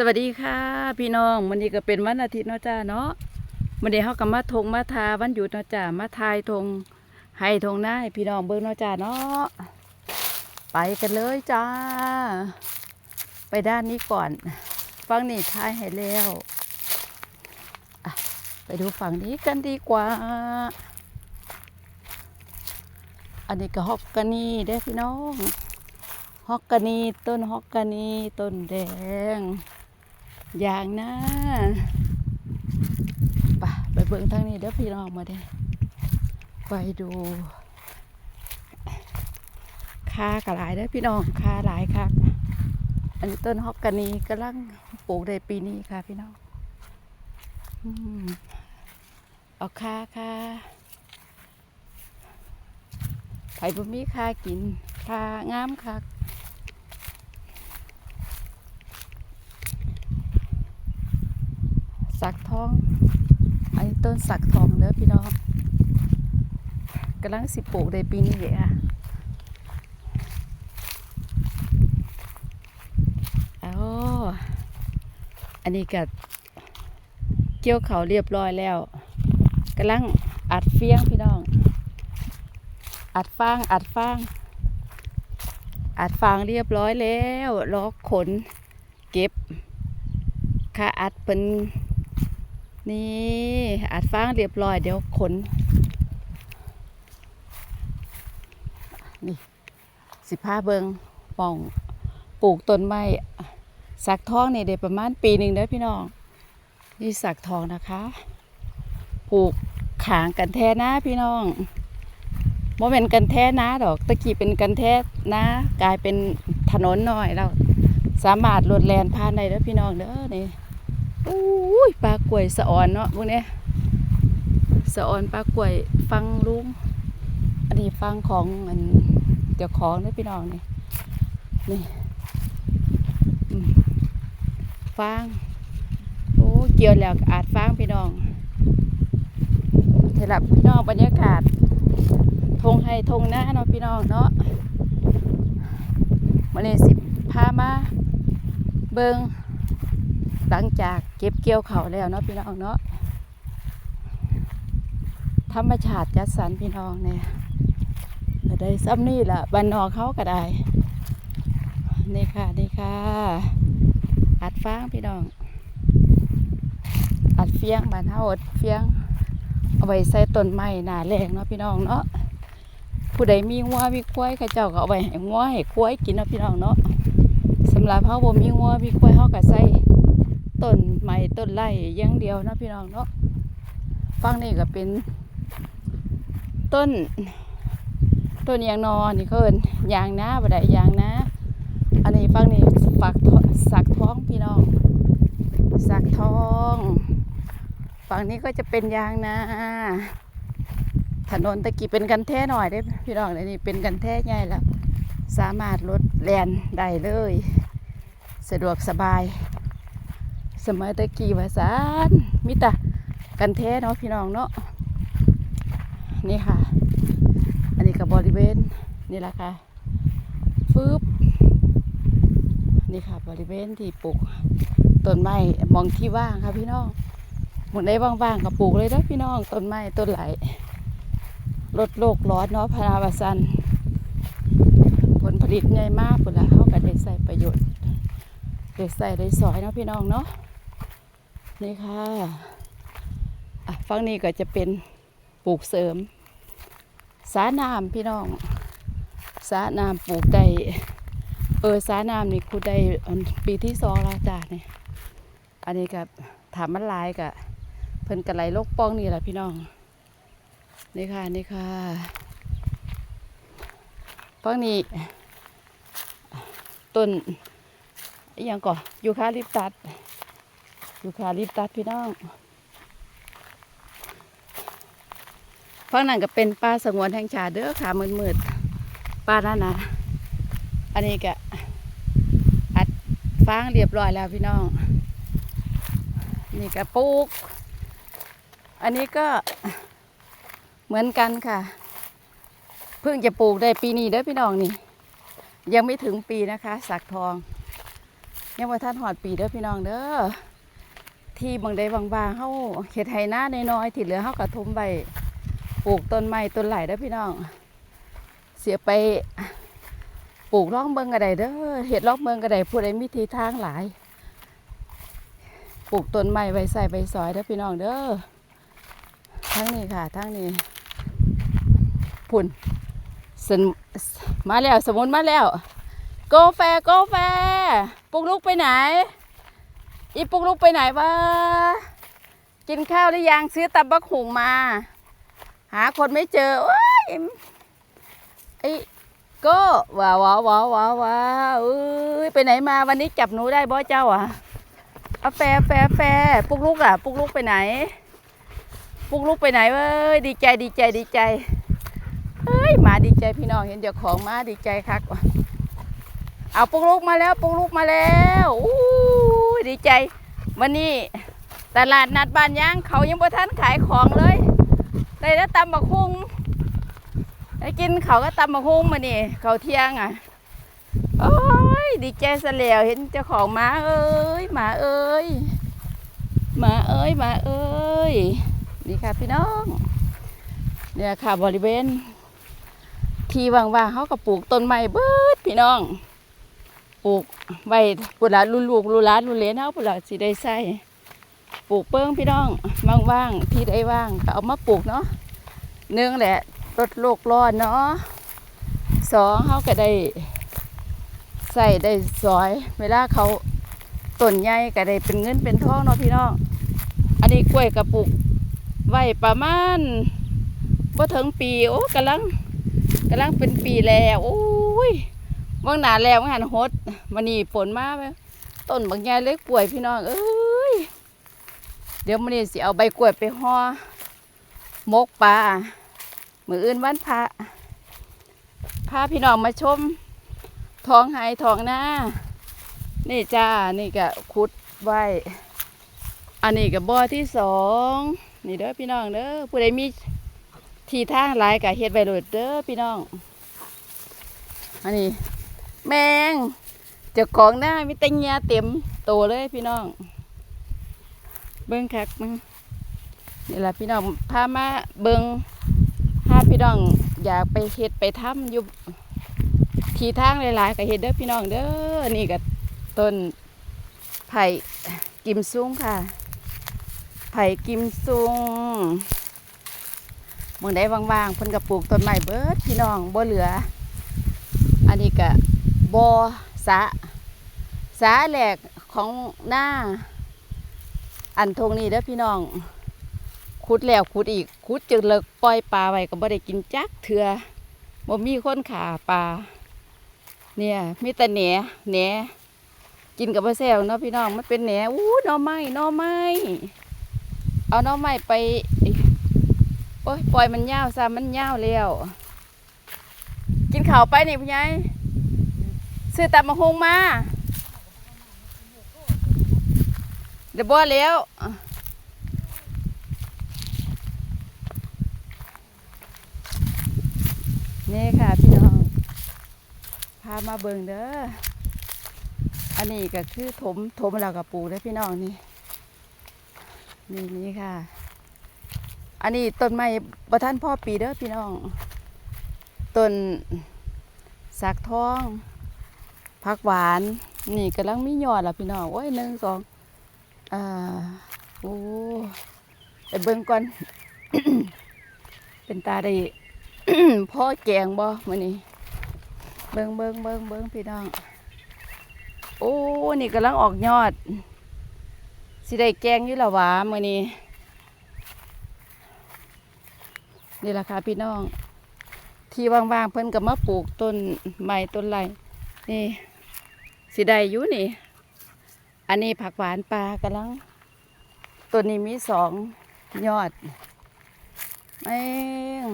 สวัสดีค่ะ พี่น้องวันนี้ก็เป็นวันอาทิตย์เนาะจ้าเนาะวันนี้เฮาก็มาทงมาทาวันหยุดเนาะจ้ามาทายทงให้ทงหน้าพี่น้องเบิ่งเนาะจ้าเนาะไปกันเลยจ้า ไปด้านนี้ก่อนฟังนี่ทายให้แล้วไปดูฝั่งนี้กันดีกว่า อันนี้ก็ฮอกกานีเด้พี่น้อง ฮอกกานีต้นฮอกกานีต้นแดง อย่างนะไปไปเบิ่งทางนี้เด้อพี่น้องมาเด้ไปดูคากระหลายเด้อพี่น้องคาหลายครับอันนี้ต้นฮอกกานีกำลังปลูกในปีนี้ค่ะพี่น้องเอาคาคาไผ่บุมีคากินคางามคัก สักทอง อันนี้ต้นสักทองเด้อพี่น้องกำลังสิปลูกในปีนี้เลยค่ะเอาอันนี้ก็เกี่ยวเขาเรียบร้อยแล้วกำลังอัดเฟียงพี่น้อง อัดฟางอัดฟาง อัดฟางเรียบร้อยแล้วล้อกขน เก็บค่าอัดเป็น นี่อัดฟางเรียบร้อยเดี๋ยวขน นี่สิพาเบิงป่องปลูกต้นไม้สักทองนี่เดี๋ยวประมาณปีหนึ่งเด้อพี่น้อง นี่สักทองนะคะปลูกขางกันแท้นะพี่น้องโมเป็นกันแท้นะดอกตะกี้เป็นกันแท้นะ กลายเป็นถนนหน่อยแล้วสามารถรถแลนผ่านได้เด้อพี่น้องเด้อนี่ อุ้ยปลากล้วยสะออนเนาะพวกนี้สะออนปลากล้วยฟังลุงอันนี้ฟังของอันเจ้าของนี่พี่น้องนี่นี่ฟางโอ้เกี่ยวแล้วอาจฟางพี่น้องเทลับพี่น้องบรรยากาศทงให้ทงหน้าเนาะพี่น้องเนาะวันนี้สิพามาเบิง หลังจากเก็บเกี่ยวเขาแล้วเนาะพี่น้องเนาะธรรมชาติจัดสรรพี่น้องเนี่ยได้ซ้ำนี่แหละบันนอเขาก็ได้ นี่ค่ะนี่ค่ะ อัดฟางพี่น้อง อัดเฟียงบานเฮาอัดเฟียง เอาไว้ใส่ต้นไม้หนาแรงเนาะพี่น้องเนาะผู้ใดมีงัวมีควายข้าเจ้าก็เอาไว้ให้งัวให้ควายกินเนาะพี่น้องเนาะสำหรับเฮาบ่มีงัวมีควายเฮาก็ใส่ ต้นไร่ย่างเดียวนะพี่น้องเนาะฟังนี่ก็เป็น ต้น ต้นยางนอนนี่เขาเอินยางนาบ่ไดยางนาอันนี้ฟังนี่ฝักสักท้องพี่น้องสักทอง ฝั่งนี้ก็จะเป็นยางนาถนนตะกี้เป็นกันแท้หน่อยได้พี่น้องอันนี้เป็นกันแท้ใหญ่แล้ว สามารถรถแลนได้เลย สะดวกสบาย สมัยตะกี้ว่าสานมิตะกันแท้เนาะพี่น้องเนาะนี่ค่ะ อันนี้กับบริเวณนี่แหละค่ะฟืบนี่ค่ะ บริเวณที่ปลูกต้นไม้มองที่ว่างค่ะพี่น้องหมดได้ว่างๆก็ปลูกเลยนะพี่น้องต้นไม้ต้นไหลลดโลกร้อนเนาะพาราบาซันผลผลิตใหญ่มากพุ่นละเข้าก็ได้ใส่ประโยชน์ได้ใส่ได้สอยเนาะพี่น้องเนาะ นี่ค่ะฝั่งนี้ก็จะเป็นปลูกเสริม สาน้ำพี่น้อง สาน้ำปลูกได้เออสาน้ำนี่คูได้ปีที่สองแล้วจ้าเนี่ยอันนี้กับถามมันลายกับเพิ่นกระไหลโลกป้องนี่แหละพี่น้องนี่ค่ะนี่ค่ะฝั่งนี้ต้นอย่างก่อยูคาลิปตัส ยูคาลิปตัสพี่น้องฝั่งนั้นก็เป็นป่าสงวนแห่งชาติเด้อค่ะมืดๆป่านั่นนะอันนี้ก็อัดฟางเรียบร้อยแล้วพี่น้อง นี่ก็ปลูก อันนี้ก็เหมือนกันค่ะ เพิ่งจะปลูกได้ปีนี้เด้อพี่น้องนี่ ยังไม่ถึงปีนะคะ สักทอง ยังว่าท่านหอดปีเด้อพี่น้องเด้อ ที่บางใดบางบางๆเฮาเฮ็ดไหน้าน้อยๆที่เหลือเฮากระทมใบปลูกต้นไม้ต้นไหลเด้อพี่น้อง เสียไปปลูกร่องเมืองกระไดเด้อเฮ็ดร่องเมืองกระไดผู้ใดมีทีทางหลาย ปลูกต้นไม้ไว้ใส่ใบซอยเด้อพี่น้องเด้อทั้งนี้ค่ะทั้งนี้พุ่นสนมาแล้วสมุนมาแล้วโกแฟโกแฟปลุกลูกไปไหน อีปุกลูกไปไหนวะ กินข้าวหรือยังซื้อตับบักหุงมา หาคนไม่เจอโอ้ยไอ้ก็ว้าวว้าวว้าวว้าวว้าวเอ้ยไปไหนมาวันนี้จับหนูได้บ่เจ้าอะเอาแฟแฟแฟปุกลูกอะ ปุกลูกไปไหน ปุกลูกไปไหนเว้ยดีใจดีใจดีใจเฮ้ยหมาดีใจพี่น้องเห็นเจ้าของมาดีใจคักเอาปุกลูกมาแล้วปุกลูกมาแล้วอู้ ยดีใจวันนี้ตลาดนัดบ้านย่างเขายังบ่ทันขายของเลยได้แล้วตำบักฮุงได้กินเขาก็ตำบักฮุงมานี่เขาเที่ยงอะโอ้ยดีใจซะแล้วเห็นเจ้าของหมาเอ้ยหมาเอ้ยหมาเอ้ยหมาเอ้ยนี่ค่ะพี่น้องเนี่ยค่ะบริเวณที่ว่างๆเขาก็ปลูกต้นไม้เบิดพี่น้อง ปลูกไว้ปุระลูลูกลูหลานลูเลนเฮาปุระสิได้ใส่ปลูกเปิ้งพี่น้องว่างๆที่ได้ว่างก็เอามาปลูกเนาะหนึ่งแหละลดโลกร้อนเนาะสองเฮาก็ได้ใส่ได้สอย เวลาเขาต้นใหญ่ก็ได้เป็นเงินเป็นทองเนาะพี่น้องอันนี้กล้วยกระปุกไว้ประมาณบ่ถึงปีโอ้กำลังกำลังเป็นปีแล้วโอ้ย ว่างหนาแล้วว่างหันหดมันนี่ฝนมาไหมต้นบางแง่เล็กป่วยพี่น้องเอ้ยเดี๋ยวมันนี่สิเอาใบกล้วยไปห่อมกปลามืออื่นวันพระพาพี่น้องมาชมท้องไห้ท้องหน้า นี่จ้านี่ก็ขุดไว้อันนี้กับบ่อที่สองนี่เด้อพี่น้องเด้อผู้ใดมีที่ทางหลายก็เฮ็ดไว้โลดเด้อพี่น้อง อันนี้ แมงเจ้าของหน้ามีแต่เงียเต็มโตเลยพี่น้อง เบิ้งคักมึงนี่แหละพี่น้องพามาเบิ้งพาพี่น้องอยากไปเฮ็ดไปทำอยู่ทีทางหลายๆก็เฮ็ดเด้อพี่น้องเด้อนี่ก็ต้นไผ่กิมซุงค่ะ ไผ่กิมซุงเมื่อใดว่างๆเพิ่นก็ปลูกต้นไม้เบิดพี่น้องบ่เหลือ อันนี้ก็ บอสะสาแหลกของหน้า อันทงนี้เด้อพี่น้องขุดแล้วขุดอีกขุดจนเลิกปล่อยปลาไว้ก็บ่ได้กินจักเถื่อบ่มีคนขาปลาเนี่ยมีแต่แหนแหนกินกับบ่แซ่บเนาะพี่น้องมันเป็นแหนอู้น่อไม้น่อไม้เอาน่อไม้ไปโอ้ยปล่อยมันยาวซะมันยาวแล้ว กินข้าวไปนี่พี่ใหญ่ ซื้อตำมะฮงมาเดี๋ยวบ่แล้วนี่ค่ะพี่น้อง พามาเบิ่งเด้อ อันนี้ก็คือถมถมแล้วกับปลูกเด้พี่น้องนี่ นี่นี่ค่ะ อันนี้ต้นไม้ประท่านพ่อปีเด้อพี่น้อง ต้นสักทอง ผักหวาน นี่กำลังมียอดล่ะพี่น้องโอ้ยหนึ่งสองอ่าโอ้ไปเบิ่งก่อน เป็นตาได้พ่อแกงบ่มื้อนี้เบิ่งเบิ่งเบิ่งเบิ่งพี่น้อง โอ้นี่กำลังออกยอดสิได้แกงอยู่ละหวามื้อนี้นี่ละค่ะพี่น้อง ที่ว่างๆเพิ่นก็มาปลูกต้นไม้ต้นไร นี่สิได้อยู่นี่ อันนี้ผักหวานปลากำลังต้นนี้มีสองยอดแม่ง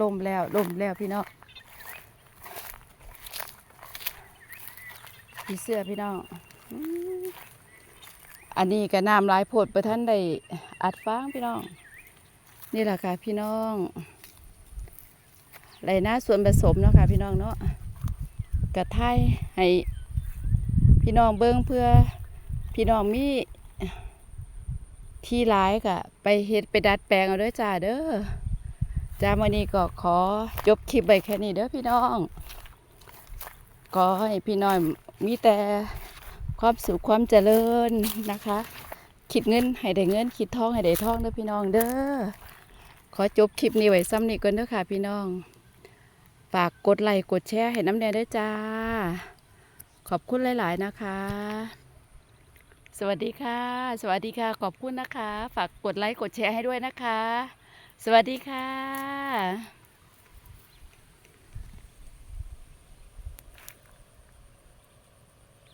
ลมแล้วลมแล้วพี่น้องพี่เสื้อพี่น้องอันนี้ก็น้ำลายโพดประท่านได้อัดฟางพี่น้อง นี่แหละค่ะพี่น้อง ไรน้าส่วนผสมเนาะค่ะพี่น้องเนาะกระไทยให้พี่น้องเบิ่งเพื่อพี่น้องมีที่ร้ายกะไปเฮ็ดไปดัดแปลงเอาด้อจ้าเด้อจ้ามื้อนี้ก็ขอจบคลิปไว้แค่นี้เด้อพี่น้องขอให้พี่น้องมีแต่ความสุขความเจริญนะคะ คิดเงินให้ได้เงิน คิดทองให้ได้ทองเด้อพี่น้องเด้อขอจบคลิปนี้ไว้ซ้ำนี้ก่อนเด้อค่ะพี่น้อง ฝากกดไลค์กดแชร์ให้น้ำแดงด้วยจ้า ขอบคุณหลาย ๆ นะคะ สวัสดีค่ะ สวัสดีค่ะ ขอบคุณนะคะ ฝากกดไลค์กดแชร์ให้ด้วยนะคะ สวัสดีค่ะ